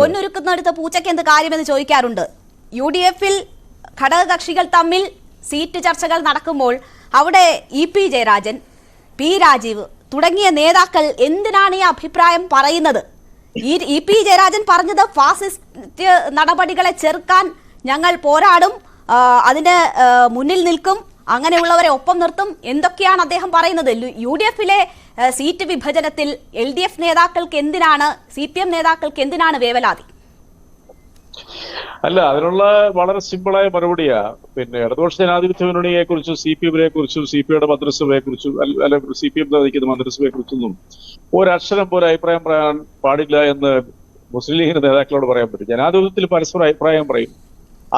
പൊന്നൊരുക്കുന്നിടത്ത് പൂച്ചയ്ക്ക് എന്ത് കാര്യമെന്ന് ചോദിക്കാറുണ്ട്? യു ഡി എഫിൽ ഘടകകക്ഷികൾ തമ്മിൽ സീറ്റ് ചർച്ചകൾ നടക്കുമ്പോൾ അവിടെ E P Jayarajan P Rajeev തുടങ്ങിയ നേതാക്കൾ എന്തിനാണ് ഈ അഭിപ്രായം പറയുന്നത്? ഈ ഇ പി ജയരാജൻ പറഞ്ഞത് ഫാസിസ്റ്റ് നടപടികളെ ചെറുക്കാൻ ഞങ്ങൾ പോരാടും അതിന് മുന്നിൽ നിൽക്കും അങ്ങനെയുള്ളവരെ ഒപ്പം നിർത്തും എന്തൊക്കെയാണ് അദ്ദേഹം പറയുന്നത്? യു ഡി എഫിലെ സീറ്റ് വിഭജനത്തിൽ എൽ ഡി എഫ് നേതാക്കൾക്ക് എന്തിനാണ് സി പി എം നേതാക്കൾക്ക് എന്തിനാണ് വേവലാതി? അല്ല അതിനുള്ള വളരെ സിമ്പിളായ മറുപടിയാ. പിന്നെ ഇടതുപക്ഷ ജനാധിപത്യ മുന്നണിയെ കുറിച്ചും സി പി എമ്മിനെ കുറിച്ചും സി പി ഐയുടെ മന്ത്രിസഭയെ കുറിച്ചും അല്ല സി പി എം നയിക്കുന്ന മന്ത്രിസഭയെ കുറിച്ചൊന്നും ഒരക്ഷരം പോലും അഭിപ്രായം പറയാൻ പാടില്ല എന്ന് മുസ്ലിം ലീഗിന്റെ നേതാക്കളോട് പറയാൻ പറ്റും. ജനാധിപത്യത്തിൽ പരസ്പരം അഭിപ്രായം പറയും.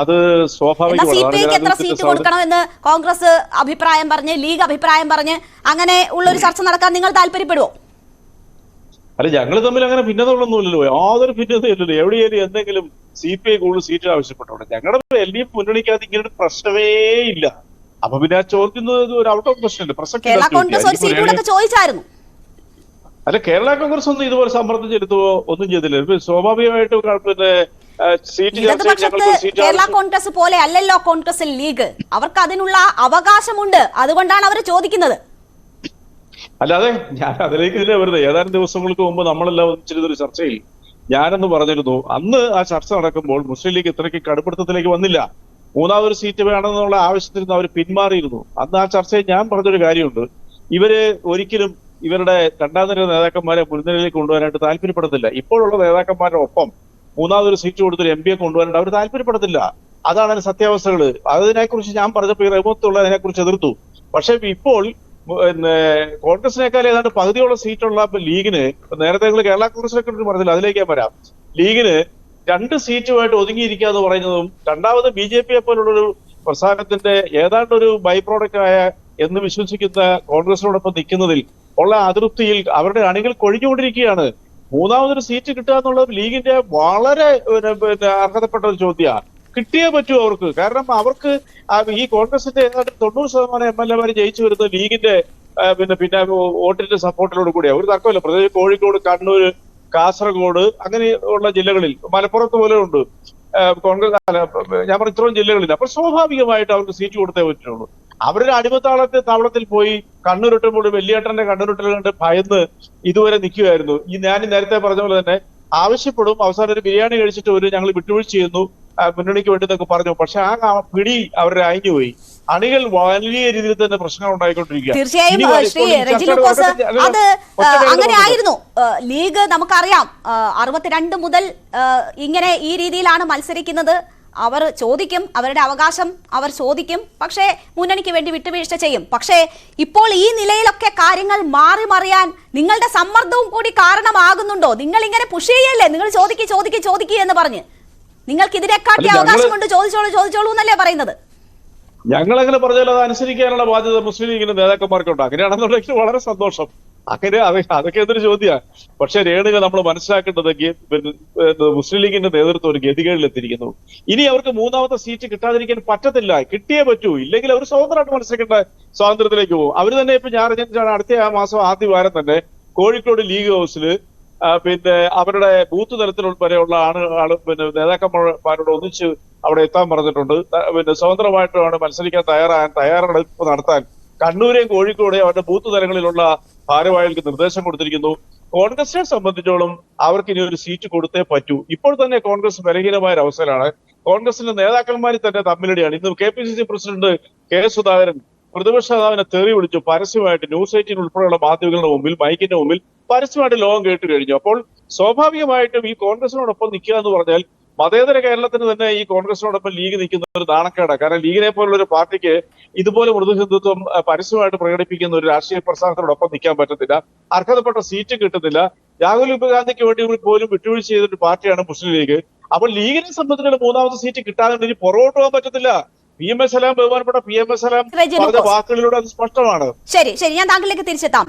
അത് സ്വാഭാവികമാണ് സീറ്റ്. കൊടുക്കണമെന്ന് കോൺഗ്രസ് അഭിപ്രായം പറഞ്ഞ് ലീഗ് അഭിപ്രായം പറഞ്ഞ് അങ്ങനെ ഉള്ള ഒരു ചർച്ച നടക്കാൻ നിങ്ങൾ താല്പര്യപ്പെടുവോ? അല്ല ഞങ്ങൾ തമ്മിൽ അങ്ങനെ ഭിന്നതകളൊന്നുമില്ലല്ലോ. യാതൊരു ഭിന്നതയില്ലല്ലോ. എവിടെയായാലും എന്തെങ്കിലും സി പി ഐ കൂടുതൽ സീറ്റ് ആവശ്യപ്പെട്ടോണ്ട് ഞങ്ങളുടെ എൽ ഡി എഫ് മുന്നണിക്കകത്ത് ഇങ്ങനെ ഒരു പ്രശ്നമേ ഇല്ല. അപ്പൊ പിന്നെ ചോദിക്കുന്നത് ഒരു ഔട്ട് ഓഫ് പ്രശ്നമില്ല ചോദിച്ചായിരുന്നു. അല്ല കേരള കോൺഗ്രസ് ഒന്നും ഇതുപോലെ സമ്മർദ്ദം ചെലുത്തുവോ ഒന്നും ചെയ്തില്ല. സ്വാഭാവികമായിട്ടും പിന്നെ സീറ്റ് ഇടതുപക്ഷത്ത് കേരള കോൺഗ്രസ് പോലെ അല്ലല്ലോ കോൺഗ്രസിൽ ലീഗ്. അവർക്ക് അതിനുള്ള അവകാശമുണ്ട്. അതുകൊണ്ടാണ് അവർ ചോദിക്കുന്നത്. അല്ലാതെ ഞാൻ അതിലേക്ക് ഇതിനെ വരുന്നത് ഏതാനും ദിവസങ്ങൾക്ക് മുമ്പ് നമ്മളെല്ലാം ഒന്നിച്ചിരുന്നൊരു ചർച്ചയിൽ ഞാനെന്ന് പറഞ്ഞിരുന്നു. അന്ന് ആ ചർച്ച നടക്കുമ്പോൾ മുസ്ലിം ലീഗ് ഇത്രയ്ക്ക് കടുപ്പിടുത്തത്തിലേക്ക് വന്നില്ല. മൂന്നാമതൊരു സീറ്റ് വേണമെന്നുള്ള ആവശ്യത്തിൽ നിന്ന് അവർ പിന്മാറിയിരുന്നു. അന്ന് ആ ചർച്ചയിൽ ഞാൻ പറഞ്ഞൊരു കാര്യമുണ്ട്. ഇവർ ഒരിക്കലും ഇവരുടെ രണ്ടാം നിര നേതാക്കന്മാരെ മുൻനിരയിലേക്ക് കൊണ്ടുവരാനായിട്ട് താല്പര്യപ്പെടുന്നില്ല ഇപ്പോഴുള്ള നേതാക്കന്മാരുടെ ഒപ്പം മൂന്നാമതൊരു സീറ്റ് കൊടുത്തൊരു എം പിയെ കൊണ്ടുവരേണ്ട. അവർ താല്പര്യപ്പെടത്തില്ല അതാണ് അതിന് സത്യാവസ്ഥകൾ അതിനെക്കുറിച്ച് ഞാൻ പറഞ്ഞപ്പോൾ ഈ റഹ്മത്തുള്ള അതിനെക്കുറിച്ച് എതിർത്തു. പക്ഷെ ഇപ്പോൾ പിന്നെ കോൺഗ്രസിനേക്കാൾ ഏതാണ്ട് പകുതിയോളം സീറ്റുള്ള ലീഗിന് നേരത്തെ നിങ്ങൾ കേരള കോൺഗ്രസിനെ കുറിച്ച് പറഞ്ഞില്ല അതിലേക്ക് വരാം. ലീഗിന് രണ്ട് സീറ്റുമായിട്ട് ഒതുങ്ങിയിരിക്കുക എന്ന് പറയുന്നതും രണ്ടാമത് ബി ജെ പിയെ പോലുള്ളൊരു പ്രസ്ഥാനത്തിന്റെ ഏതാണ്ട് ഒരു ബൈ പ്രോഡക്റ്റ് ആയ എന്ന് വിശ്വസിക്കുന്ന കോൺഗ്രസിനോടൊപ്പം നിൽക്കുന്നതിൽ ഉള്ള അതൃപ്തിയിൽ അവരുടെ അണികൾ കൊഴിഞ്ഞുകൊണ്ടിരിക്കുകയാണ്. മൂന്നാമതൊരു സീറ്റ് കിട്ടുക എന്നുള്ളത് ലീഗിന്റെ വളരെ അർഹതപ്പെട്ട ഒരു ചോദ്യമാണ് കിട്ടിയേ പറ്റൂ അവർക്ക്. കാരണം അവർക്ക് ഈ കോൺഗ്രസിന്റെ ഏതാണ്ട് തൊണ്ണൂറ് ശതമാനം എം എൽ എമാർ ജയിച്ചു വരുന്നത് ലീഗിന്റെ പിന്നെ പിന്നെ വോട്ടിന്റെ സപ്പോർട്ടിനോട് കൂടിയാണ് ഒരു തർക്കമില്ല. പ്രത്യേകിച്ച് കോഴിക്കോട് കണ്ണൂര് കാസർഗോഡ് അങ്ങനെയുള്ള ജില്ലകളിൽ മലപ്പുറത്ത് പോലെ ഉണ്ട്. കോൺഗ്രസ് ഞാൻ പറഞ്ഞ ഇത്രയും ജില്ലകളിൽ. അപ്പൊ സ്വാഭാവികമായിട്ട് അവർക്ക് സീറ്റ് കൊടുത്തേ പറ്റുള്ളൂ. അവരുടെ അടിമത്താളത്തെ താവളത്തിൽ പോയി കണ്ണുരുട്ടുമ്പോൾ വെള്ളിയേട്ടന്റെ കണ്ണുരുട്ടൽ കണ്ട് ഭയന്ന് ഇതുവരെ നിൽക്കുകയായിരുന്നു. ഈ ഞാൻ നേരത്തെ പറഞ്ഞ പോലെ തന്നെ ആവശ്യപ്പെടും. അവസാനം ഒരു ബിരിയാണി കഴിച്ചിട്ട് ഒരു ഞങ്ങൾ വിട്ടുവീഴ്ച ചെയ്യുന്നു. മുന്നണിക്ക് വേണ്ടി എന്നൊക്കെ പറഞ്ഞു. പക്ഷെ ആ പിടി അവരുടെ അയഞ്ഞുപോയി അണികൾ വലിയ രീതിയിൽ തന്നെ പ്രശ്നങ്ങൾ ഉണ്ടായിക്കൊണ്ടിരിക്കുക തീർച്ചയായും അത് അങ്ങനെ ആയിരുന്നു. ലീഗ് നമുക്കറിയാം. അറുപത്തിരണ്ട് മുതൽ ഇങ്ങനെ ഈ രീതിയിലാണ് മത്സരിക്കുന്നത്. അവർ ചോദിക്കും അവരുടെ അവകാശം അവർ ചോദിക്കും. പക്ഷേ മുന്നണിക്ക് വേണ്ടി വിട്ടുവീഴ്ച ചെയ്യും. പക്ഷേ ഇപ്പോൾ ഈ നിലയിലൊക്കെ കാര്യങ്ങൾ മാറി മറിയാൻ നിങ്ങളുടെ സമ്മർദ്ദവും കൂടി കാരണമാകുന്നുണ്ടോ? നിങ്ങൾ ഇങ്ങനെ പുഷ് ചെയ്യല്ലേ? നിങ്ങൾ ചോദിക്കും ചോദിക്കും ചോദിക്കുക എന്ന് പറഞ്ഞ്. നിങ്ങൾക്ക് ഇതിനെക്കാട്ടി അവകാശമുണ്ട് ചോദിച്ചോളൂ ചോദിച്ചോളൂ എന്നല്ലേ പറയുന്നത്? ഞങ്ങൾ അങ്ങനെ പറഞ്ഞാൽ അത് അനുസരിക്കാനുള്ള ബാധ്യത മുസ്ലിം ലീഗിന്റെ നേതാക്കന്മാർക്കുണ്ട്. അങ്ങനെയാണെന്നുണ്ടെങ്കിൽ വളരെ സന്തോഷം. അങ്ങനെ അത് അതൊക്കെ എന്തൊരു ചോദ്യമാണ്. പക്ഷെ രേണുക നമ്മൾ മനസ്സിലാക്കേണ്ടത് മുസ്ലിം ലീഗിന്റെ നേതൃത്വം ഒരു ഗതികേടിലെത്തിയിരിക്കുന്നു. ഇനി അവർക്ക് മൂന്നാമത്തെ സീറ്റ് കിട്ടാതിരിക്കാൻ പറ്റത്തില്ല. കിട്ടിയേ പറ്റൂ. ഇല്ലെങ്കിൽ അവർ സ്വതന്ത്രമായിട്ട് മനസ്സിലാക്കേണ്ട സ്വാതന്ത്ര്യത്തിലേക്ക് പോകും. അവർ തന്നെ ഇപ്പൊ ഞാൻ അറിഞ്ഞാണ് അടുത്ത ആ മാസം ആദ്യ വാരം തന്നെ കോഴിക്കോട് ലീഗ് ഹൗസിൽ പിന്നെ അവരുടെ ബൂത്ത് തലത്തിൽ വരെയുള്ള ആണ് ആൾ പിന്നെ നേതാക്കന്മാരോട് ഒന്നിച്ച് അവിടെ എത്താൻ പറഞ്ഞിട്ടുണ്ട്. പിന്നെ സ്വതന്ത്രമായിട്ടാണ് മത്സരിക്കാൻ തയ്യാറാകാൻ തയ്യാറെടുപ്പ് നടത്താൻ കണ്ണൂരെയും കോഴിക്കോടെയും അവരുടെ ബൂത്ത് തലങ്ങളിലുള്ള ഭാരവാഹികൾക്ക് നിർദ്ദേശം കൊടുത്തിരിക്കുന്നു. കോൺഗ്രസിനെ സംബന്ധിച്ചോളം അവർക്ക് ഇനി ഒരു സീറ്റ് കൊടുത്തേ പറ്റൂ. ഇപ്പോൾ തന്നെ കോൺഗ്രസ് ബലഹീനമായ ഒരു അവസരമാണ് കോൺഗ്രസിന്റെ നേതാക്കന്മാരിൽ തന്നെ തമ്മിലടിയാണ്. ഇന്ന് K P C C president K Sudhakaran പ്രതിപക്ഷ നേതാവിനെ തെറി വിളിച്ചു. പരസ്യമായിട്ട് ന്യൂസ് എയ്റ്റീൻ ഉൾപ്പെടെയുള്ള മാധ്യമങ്ങളുടെ മുമ്പിൽ മൈക്കിന്റെ മുമ്പിൽ പരസ്യമായിട്ട് ലോകം കേട്ട് കഴിഞ്ഞു. അപ്പോൾ സ്വാഭാവികമായിട്ടും ഈ കോൺഗ്രസിനോടൊപ്പം നിൽക്കുക എന്ന് പറഞ്ഞാൽ മതേതര കേരളത്തിന് തന്നെ ഈ കോൺഗ്രസിനോടൊപ്പം ലീഗ് നിൽക്കുന്ന ഒരു നാണക്കേടാണ് കാരണം ലീഗിനെ പോലുള്ള ഒരു പാർട്ടിക്ക് ഇതുപോലെ മൃദുഹിന്ദുത്വം പരസ്യമായിട്ട് പ്രകടിപ്പിക്കുന്ന ഒരു രാഷ്ട്രീയ പ്രസ്ഥാനത്തിനോടൊപ്പം നിൽക്കാൻ പറ്റത്തില്ല. അർഹതപ്പെട്ട സീറ്റ് കിട്ടുന്നില്ല. രാഹുൽ ഗാന്ധിക്ക് വേണ്ടി പോലും വിട്ടുവീഴ്ച ചെയ്തൊരു പാർട്ടിയാണ് മുസ്ലിം ലീഗ്. അപ്പോൾ ലീഗിനെ സംബന്ധിച്ചിടത്തോളം മൂന്നാമത്തെ സീറ്റ് കിട്ടാതെ ഇനി പുറകോട്ട് പോകാൻ പറ്റത്തില്ല. പി എം എസ് സലാം ബഹുമാനപ്പെട്ട പി എം എസ് സലാം പറഞ്ഞ വാക്കുകളിലൂടെ അത് സ്പഷ്ടമാണ്. ശരി ശരി. ഞാൻ താങ്കളിലേക്ക് തിരിച്ചെത്താം.